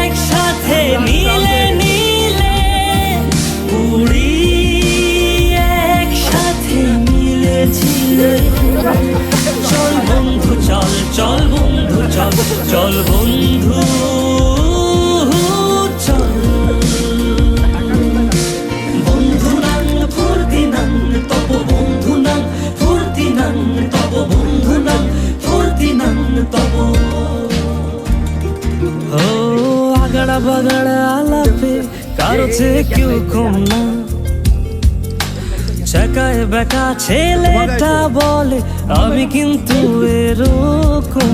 একসাথে মিলে মিলে উড়ি একসাথে মিলেছিল চল বন্ধু চল চল বন্ধু চল চল বন্ধু। আগড়া বাগড়া আলাপে কারও চেয়ে কেউ কম না। চাকায় বেকা ছেলেটা বলে, আমি কিন্তু এরকম